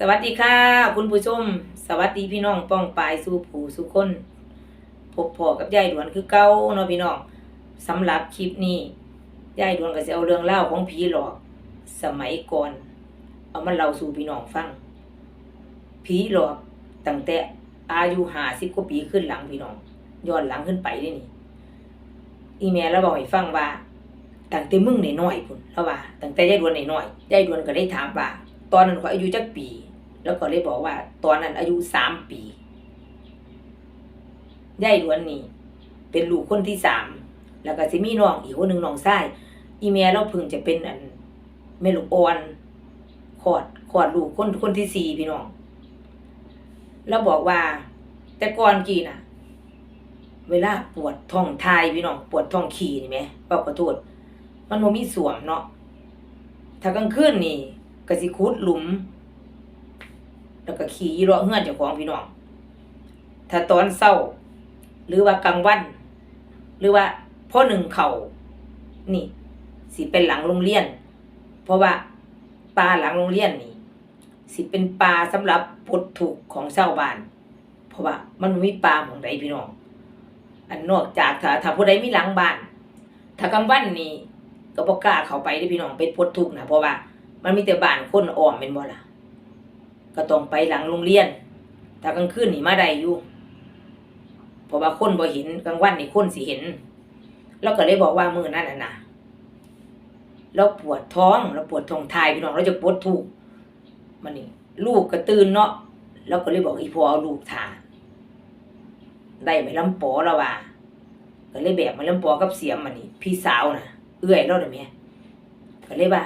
สวัสดีค่ะ คุณผู้ชม สวัสดีพี่น้องป้องปายสู่ผู้สู่คนพบพอกับยายดวนคือเก่าเนาะพี่น้องสำหรับคลิปนี้ยายดวนก็จะเอาเรื่องเล่าของผีหลอก สมัยก่อน เอามาเล่าสู่พี่น้องฟังผีหลอกตั้งแต่อายุห้าสิบกว่าปีขึ้นหลังพี่น้องย้อนหลังขึ้นไปเด้นี่ อีเมลเราบอกให้ฟังว่าตั้งแต่มึงน้อยๆพุ่นแล้วว่าตั้งแต่ยายดวนน้อยๆยายดวนก็ได้ถามว่า ตอนนั้นเขาอายุจักปี แล้วก็เลยบอกว่า ตอนนั้นอายุสามปียายดวนนี่ เป็นลูกคนที่สามแล้วก็สิมีน้องอีกคนหนึ่งน้องชายอีเมียเราพิ่งจะเป็นอันแมลูกอ่อนคลอดคลอดลูกคนคนที่สี่พี่น้องแล้วบอกว่า แต่ก่อนกี่น่ะ เวลาปวดท้องทายพี่น้องปวดท้องขี่นี่ไหมบอกขอโทษมันบ่มีสวมเนาะถ้ากลางคืนนี่ ก็สิขุดหลุม แล้วก็ขี่เลาะเฮือนเจ้าของพี่น้อง ถ้าตอนเช้า หรือว่ากลางวัน หรือว่าพ่อหนึ่งเขานี่ สิเป็นหลังโรงเรียน เพราะว่าปลาหลังโรงเรียนนี่ สิเป็นปลาสำหรับปดทุกของชาบ้าน เพราะว่ามันมีปลาหม่องใดพี่น้อง อันนอกจากถ้าถ้าผู้ใดมีหลังบ้าน ถ้ากลางวันนี่ก็บ่กล้าเข้าไปเด้พี่น้องไปปลดทุกนะเพราะว่า มันมีแต่บ้านคนอ้อมเป็นบ่ล่ะ ก็ต้องไปหลังโรงเรียนถ้ากลางคืนนี่มาได้อยู่เพราะว่าคนบ่เห็นกลางวันนี่คนสิเห็นแล้วก็เลยบอกว่ามือนั้นน่ะนะเราปวดท้องเราปวดท้องทายพี่น้องเราจะปวดทุกมันนี่ลูกก็ตื่นเนาะแล้วก็เลยบอกอีพอเอาลูกทาได้ไหมลำปอแล้วว่าก็เลยแบกมาลำปอกับเสียมมันนี่พี่สาวน่ะ เอื้อยเราได้ไหมก็เลยว่า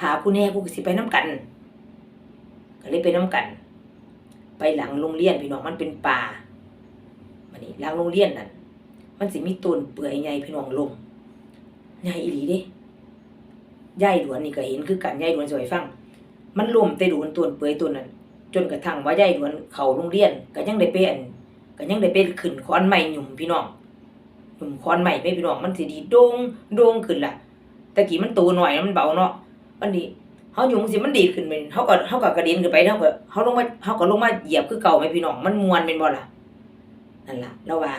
ถาผู้แน่กูก็สิไปน้ำกันก็เลยไปน้ำกัน ไปหลังโรงเรียนพี่น้องมันเป็นป่ามันนี่หลังโรงเรียนนั่นมันสิมีต้นเปื่อยใหญ่พี่น้องลมใหญ่อีหลีเด้ยายหลวนนี่ก็เห็นคือกันยายหลวนสวยฟัง มันล่มแต่ดูนต้นเปื่อยต้นนั้นจนกระทั่งว่ายายหลวนเขาโรงเรียนก็ยังได้เป็นก็ยังได้เป็นขึ้นค้อนไม้หยุ่มพี่น้องหยุ่มค้อนไม้ไปพี่น้องมันสิดีโด่งโด่งขึ้นล่ะตะกี้มันโตหน่อยมันเบาเนาะ มันดีเฮาอยู่จังซี่มันดีขึ้นแม่นเฮาก็เฮาก็กระเด็นขึ้นไปเฮาก็เฮาลงมาเฮาก็ลงมาเหยียบคือเก่าแม่พี่น้องมันมวนแม่นบ่ล่ะนั่นล่ะแล้วว่า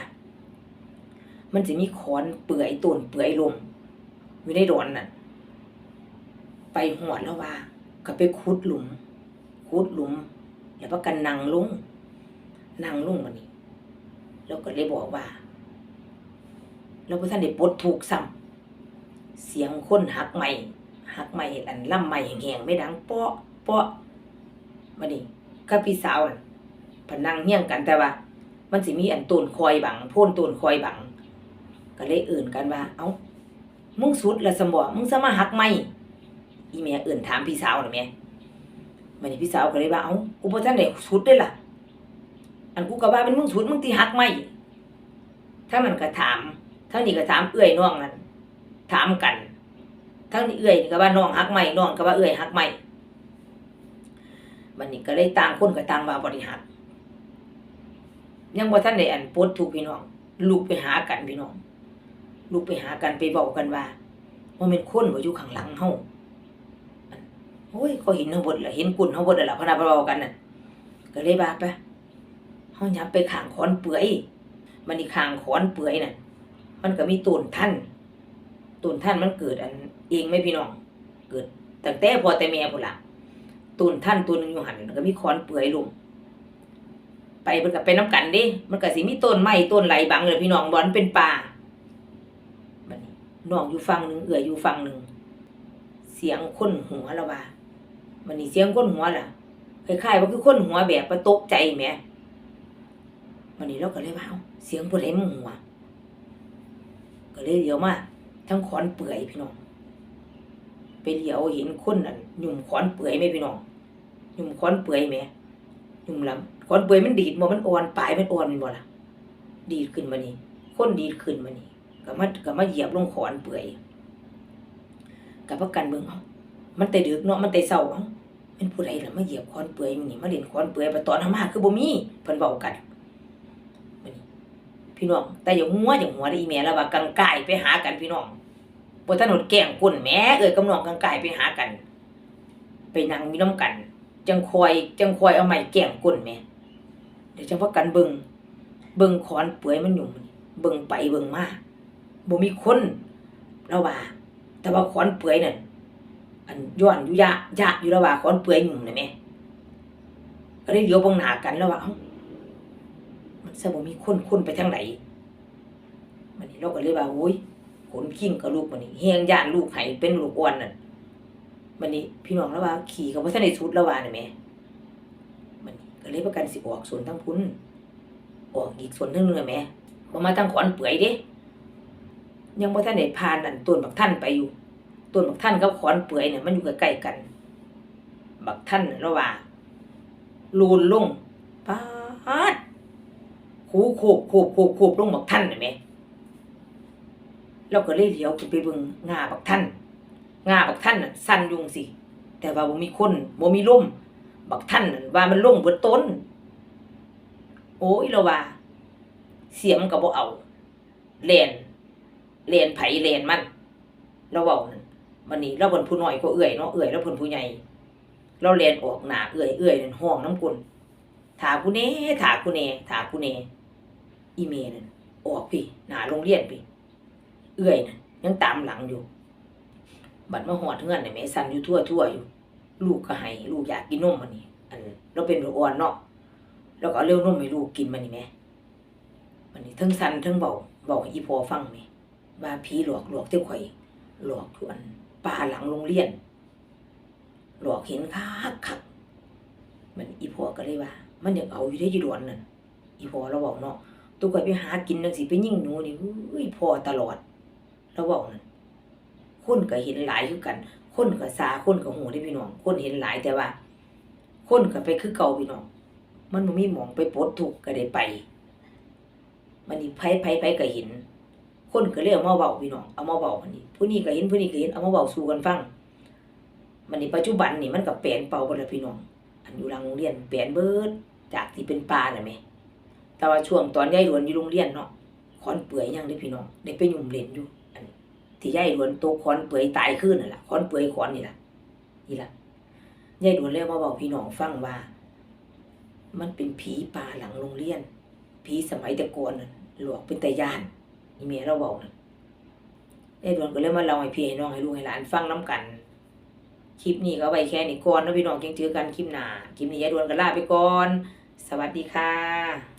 มันสิมีขอนเปื่อยต้นเปื่อยลมอยู่ในดอนนั่นไปหอดแล้วว่า ก็ไปขุดหลุมขุดหลุมแล้วประกันนั่งลงนั่งลงมานี่แล้วก็เลยบอกว่า แล้วพระท่านได้ปลดทุกซ้ำเสียงคนหักใหม่ หักไม่อันล่ำไม่แหงๆไม่ดังเปาะเปาะมาดิกับพี่สาวน่ะพนังเฮี้ยงกันแต่ว่า มันสิมีอันต้นคอยบังพ่นต้นคอยบัง ก็เลยเอื่นกันว่า เอ้ามึงสุดละสมบ่มึงสมาหักไม่อีแม่เอื่นถามพี่สาวน่ะแม่มันนี่พี่สาวก็เลยว่าเอ้ากูบ่ทันได้สุดเด้ล่ะ อันกูก็ว่าเป็นมึงสุดมึงที่หักไม่ถ้ามันก็ถามถ้านี่ก็ถามเอื้อยน้องนั่นถามกัน ทั้งนี้เอื้อยนี่ก็ว่าน้องฮักใหม่น้องก็ว่าเอื้อยฮักใหม่บัดนี้ก็เลยต่างคนก็ต่างมาบริหารยังบ่ทันได้อันปดทุกข์พี่น้อง ลูกไปหากันพี่น้อง ลูกไปหากันไปเว้ากันว่าบ่แม่นคนบ่อยู่ข้างหลังเฮาอันโอ้ยเขาเห็นเฮาเบิดละเห็นกุ่นเฮาเบิดแล้วล่ะพะนาเว้ากันน่ะ ก็เลยว่าไปเฮายับไปขางขอนเปื่อยมันนี่ขางขอนเปื่อยน่ะ มันก็มีต้นท่าน ต้นท่านมันเกิดอันเองไม่พี่น้อง เกิดตั้งแต่พอแต่แม่พุ่นละต้นท่านตัวหนึงอยู่หันก็มีคอนเปื่อยลงไปมันก็ไปน้ำกันด้มันก็สิมีต้นไม้ต้นไหลบังเลยพี่น้องบอนเป็นป่าบัดนี้น้องอยู่ฝั่งหนึ่งเอื่อยอยู่ฝั่งหนึ่งเสียงคนหัวละว่ามันนี่เสียงคนหัวล่ะคล้ายๆว่าคือคนหัวแบบประตกใจแหมวันนี้เราก็เลยว่าเอาเสียงผู้ใดมึงหัว ก็เลยเดี๋ยวมา ทั้งขอนเปื่อยพี่น้อง ไปเหลียวเห็นคนนั่นหยุ่มขอนเปื่อยไหมพี่น้องหยุ่มขอนเปื่อยไหมหยุ่มลำขอนเปื่อยมันดีดบ่มันอ่อนปลายมันอ่อนมันบ่ล่ะ ดีดขึ้นมานี่คนดีดขึ้นมานี่ก็มาก็มาเหยียบลงขอนเปื่อยกับประกันเบิ่งเอ้ามันแต่ดึกเนาะมันแต่เช้าเอ้าเป็นผู้ใดล่ะมาเหยียบขอนเปื่อยมันนี่มาเล่นขอนเปื่อยไปตอนทำมาคือบ่มีเพิ่นเว้ากัน พี่น้อง แต่อย่าหัวอย่าหัวได้อีแม่แล้วว่ากังไกายไปหากันพี่น้องบ่ทันหดแกล้งคนแม่เอ้ยกับน้องกังไกายไปหากัน ไปนั่งมีน้ำกัน จังคอยจังคอยเอาไม้แกล้งก้นแม่เดี๋ยวจังว่ากันเบิงเบิงขอนเปื่อยมันอยู่เบิงไปเบิงมาบ่มีคนแล้วว่า แต่ว่าขอนเปื่อยนั่นอันย้อนอยู่ยะยะอยู่แล้วว่าขอนเปื่อยหยุ่มนะแม่ก็ได้เลี้ยวบิ่งหนากันแล้วว่า ซะบ่มีคนคนไปทางไหนมันนี่เราก็เลยว่าโอ้ยขนขิงกับลูกมันนี่เฮียงย่านลูกให้เป็นลูกอ้วนนั่นมันนี่พี่น้องแล้วว่า ขี่กับว่าท่านในชุดแล้วว่าน่ะแหม่มันนี่ก็เลยประกันสิออกส่วนทั้งพุ่นออกอีกส่วนทั้งเนื้อแหม่บ่มาตั้งขอนเปื่อยเด้ ยังบ่ทันได้ผ่านนั่นต้นบักท่านไปอยู่ต้นบักท่านกับขอนเปื่อยเนี่ยมันอยู่ใกล้ๆกัน บักท่านน่ะแล้วว่าลูนลงปาด หูโคบโคบโคบโคบลงบักท่านน่ะแหมเราก็เลยเหลียวขึ้นไปเบิ่งงาบักท่านงาบักท่านน่ะสั่นยุงสิแต่ว่าบ่มีคนบ่มีลมบักท่านน่ะว่ามันลงเบิดต้น โอ้ยเราว่า เสียมก็บ่เอาแล่นแล่นไผแล่นมันเราเว้านั่นวันนี้เราเพิ่นผู้น้อยก็เอื้อยเนาะเอื้อยแล้วเพิ่นผู้ใหญ่เราแล่นออกหนาเอื้อยเอื้อยนั่นห้องน้ำกลนถาผู้แน่ถาผู้แน่ถาผู้แน่ อีเมนั่นออกพี่หนาโรงเรียนพี่ เอื้อยนั่นยังตามหลังอยู่ บัดมาหอดเฮือนเนี่ยแม่สันอยู่ทั่วทั่วอยู่ ลูกก็ให้ลูกอยากกินนมมันนี่อันเราเป็นลูกอ่อนเนาะแล้วก็เอาเร็วนมให้ลูกกินมันนี่แม่มันนี่ทั้งสันทั้งเบาเบาอีพอฟังแม่ว่าผีหลอกหลอกเจ้าข่อย หลอกอยู่อันป่าหลังโรงเรียน หลอกเห็นคักคักมันอีพอก็เลยว่า มันอยากเอาอยู่ได้ยี่ดวนนั่นอีพอเราบอกเนาะ ตัวก่อยไปหากินจังสิไปยิ่งหนูนี่อุ้ยพอตลอดเราบอกนั่นคนก็เห็นหลายคือกัน คนก็สาคนก็หูได้พี่น้อง คนเห็นหลายแต่ว่า คนก็ไปคือเก่าพี่น้อง มันบ่มีหมองไปปดทุกก็ได้ไป มันนี่ไผไผไผก็เห็น คนก็เลยเอามาเว้าพี่น้องเอามาเว้ามันนี่ผู้นี้ก็เห็นผู้นี้ก็เห็นเอามาเว้าสู่กันฟัง มันนี่ปัจจุบันนี่มันก็แปลนเป่าเบิดแล้วพี่น้อง อันอยู่หลังโรงเรียนแปลนเบิดจากที่เป็นป่าน่ะแหม แต่ว่าช่วงตอนยายหลวนอยู่โรงเรียนเนาะคอนเปื่อยยังได้พี่น้องได้ไปยุ่มเล่นอยู่ที่ยายหลวนโตคอนเปื่อยตายขึ้นนั่นแหละคอนเปื่อยคอนนี่แหละนี่แหละยายหลวนเลยมาบอกพี่น้องฟังว่า มันเป็นผีป่าหลังโรงเรียนผีสมัยแต่ก่อนนั่นหลอกเป็นแต่ยานนี่เมียเราบอกนั่นยายหลวนก็เลยมาเล่าให้พี่ให้น้องให้ลูกให้หลานฟังน้กันคลิปนี้ก็เอาไว้แค่นี้ก่อนนะพี่น้องยังเจอกันคลิปหน้าคลิปนี้ยายหลวนก็ลาไปก่อน สวัสดีค่ะ